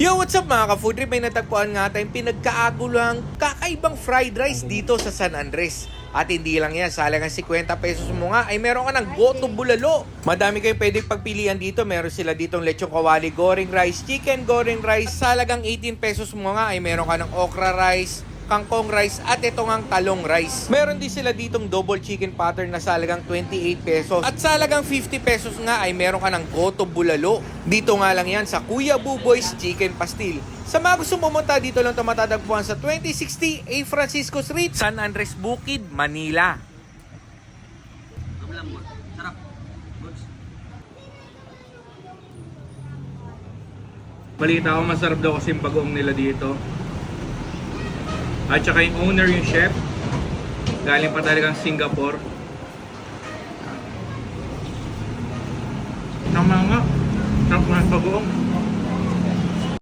Yo, what's up mga ka-food trip? May natagpuan nga tayong pinagkaagulang kakaibang fried rice dito sa San Andres. At hindi lang yan, sa halagang 50 pesos mo nga ay meron ka ng goto bulalo. Madami kayong pwedeng pagpilian dito. Meron sila ditong lechong kawali goreng rice, chicken goreng rice. Sa halagang 18 pesos mo nga ay meron ka ng okra rice, kangkong rice at ito ngang talong rice. Meron din sila ditong double chicken pattern na sa halagang 28 pesos. At sa halagang 50 pesos nga ay meron ka ng goto bulalo. Dito nga lang yan sa Kuya Buboy's Chicken Pastil. Sa mga gusto pumunta dito lang ito matatagpuan sa 2060 A Francisco Street, San Andres Bukid, Manila. Balita ko masarap daw kasi yung bagoong nila dito. At saka yung owner, yung chef, galing pa talagang Singapore. Tama nga. Sarap nga bagoong.